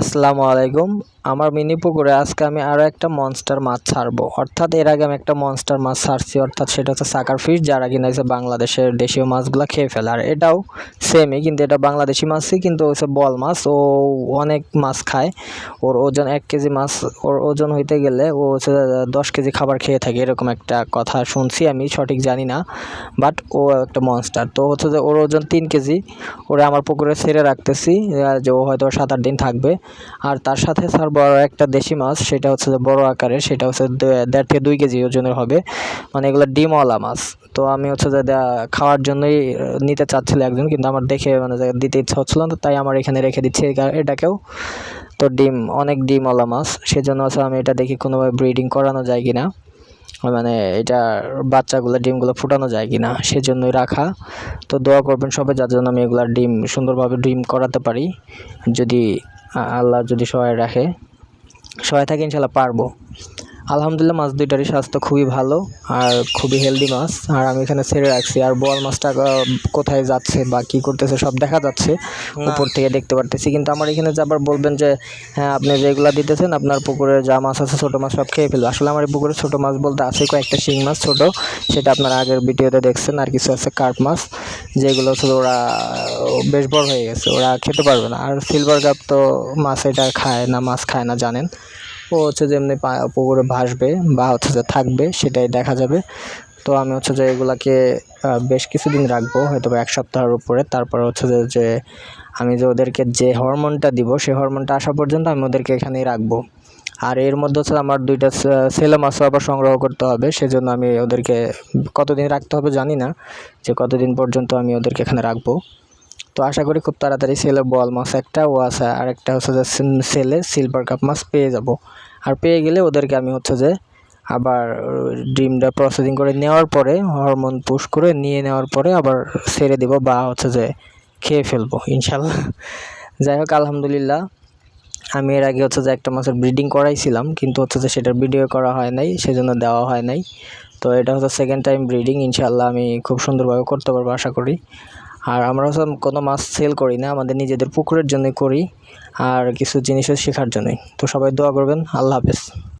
আসসালামু আলাইকুম। আমার মিনি পুকুরে আজকে আমি আরও একটা মনস্টার মাছ ছাড়বো। অর্থাৎ এর আগে আমি একটা মনস্টার মাছ ছাড়ছি, অর্থাৎ সেটা হচ্ছে সাকার ফিশ যারা কিনা হচ্ছে বাংলাদেশের দেশীয় মাছগুলো খেয়ে ফেলে। আর এটাও সেমই কিন্তু এটা বাংলাদেশি মাছই, কিন্তু হচ্ছে বল মাছ, ও অনেক মাছ খায়। ওর ওজন এক কেজি মাছ, ওর ওজন হইতে গেলে ও হচ্ছে দশ কেজি খাবার খেয়ে থাকে, এরকম একটা কথা শুনছি আমি, সঠিক জানি না। বাট ও একটা মনস্টার তো হচ্ছে যে ওর ওজন তিন কেজি, ওরা আমার পুকুরে ছেড়ে রাখতেছি যে ও হয়তো সাত আট দিন থাকবে। আর তার সাথে স্যার বড় একটা দেশি মাছ, সেটা হচ্ছে যে বড় আকারের, সেটা হচ্ছে দেড় থেকে দুই কেজি ওজনের হবে। মানে এগুলো ডিমওয়ালা মাছ। তো আমি হচ্ছে যে খাওয়ার জন্যই নিতে চাচ্ছিল একজন, কিন্তু আমার দেখে মানে দিতে ইচ্ছা হচ্ছিল না তাই আমার এখানে রেখে দিচ্ছি এটাকেও। তো ডিম, অনেক ডিমওয়ালা মাছ। সেজন্য হচ্ছে আমি এটা দেখি কোনোভাবে ব্রিডিং করানো যায় কিনা। মানে এটা বাচ্চাগুলো ডিমগুলো ফুটানো যায় কি না সেজন্যই রাখা। তো দোয়া করবেন সবাই, যার জন্য আমি এগুলার ডিম সুন্দরভাবে ডিম করাতে পারি। যদি আল্লাহ যদি সহায় রাখে সহায় থাকে ইনশাল্লাহ পারব। আলহামদুলিল্লাহ মাছ দুইটারই স্বাস্থ্য খুবই ভালো আর খুবই হেলদি মাছ। আর আমি এখানে ছেড়ে রাখছি। আর বোয়াল মাছটা কোথায় যাচ্ছে বা কী করতেছে সব দেখা যাচ্ছে উপর থেকে দেখতে পারতেছি। কিন্তু আমার এখানে যে আবার বলবেন যে হ্যাঁ আপনি যেগুলো দিতেছেন আপনার পুকুরে যা মাছ আছে ছোটো মাছ সব খেয়ে ফেলবে। আসলে আমার এই পুকুরে ছোটো মাছ বলতে আছে কয়েকটা শিং মাছ ছোটো সেটা আপনারা আগের ভিডিওতে দেখছেন। আর কিছু আছে কার্প মাছ। যেগুলো হচ্ছে ওরা বেশ বড় হয়ে গেছে, ওরা খেতে পারবে না। আর সিলভার কাপ তো মাছ এটা খায় না, মাছ খায় না, জানেন। ও হচ্ছে যেমনি পুকুরে ভাসবে বা হচ্ছে যে থাকবে, সেটাই দেখা যাবে। তো আমি হচ্ছে যে এগুলাকে বেশ কিছুদিন রাখব হয়তো এক সপ্তাহের উপরে। তারপর হচ্ছে যে যে আমি যে ওদেরকে যে হরমোনটা দিব সেই হরমোনটা আসা পর্যন্ত আমি ওদেরকে এখানেই রাখব। আর এর মধ্যে হচ্ছে আমার দুইটা ছেলে মাছও আবার সংগ্রহ করতে হবে, সেজন্য আমি ওদেরকে কতদিন রাখতে হবে জানি না, যে কতদিন পর্যন্ত আমি ওদেরকে এখানে রাখব। তো আশা করি খুব তাড়াতাড়ি ছেলে বল মাছ একটা, ও আছে আর একটা হচ্ছে যে ছেলে সিলভার কাপ মাছ পেয়ে যাব। আর পেয়ে গেলে ওদেরকে আমি হচ্ছে যে আবার ডিমটা প্রসেসিং করে নেওয়ার পরে হরমোন পুশ করে নিয়ে নেওয়ার পরে আবার ছেড়ে দিব বা হচ্ছে যে খেয়ে ফেলব, ইনশাল্লাহ। যাই হোক, আলহামদুলিল্লাহ। আমি এর আগে হচ্ছে যে একটা মাছের ব্রিডিং করাইছিলাম, কিন্তু হচ্ছে যে সেটার ভিডিও করা হয় নাই, সেজন্য দেওয়া হয় নাই। তো এটা হচ্ছে সেকেন্ড টাইম ব্রিডিং ইনশাল্লাহ আমি খুব সুন্দরভাবে করতে পারব আশা করি। আর আমরা হচ্ছে কোনো মাছ সেল করি না, আমাদের নিজেদের পুকুরের জন্যই করি, আর কিছু জিনিসও শেখার জন্যই। তো সবাই দোয়া করবেন, আল্লাহ হাফেজ।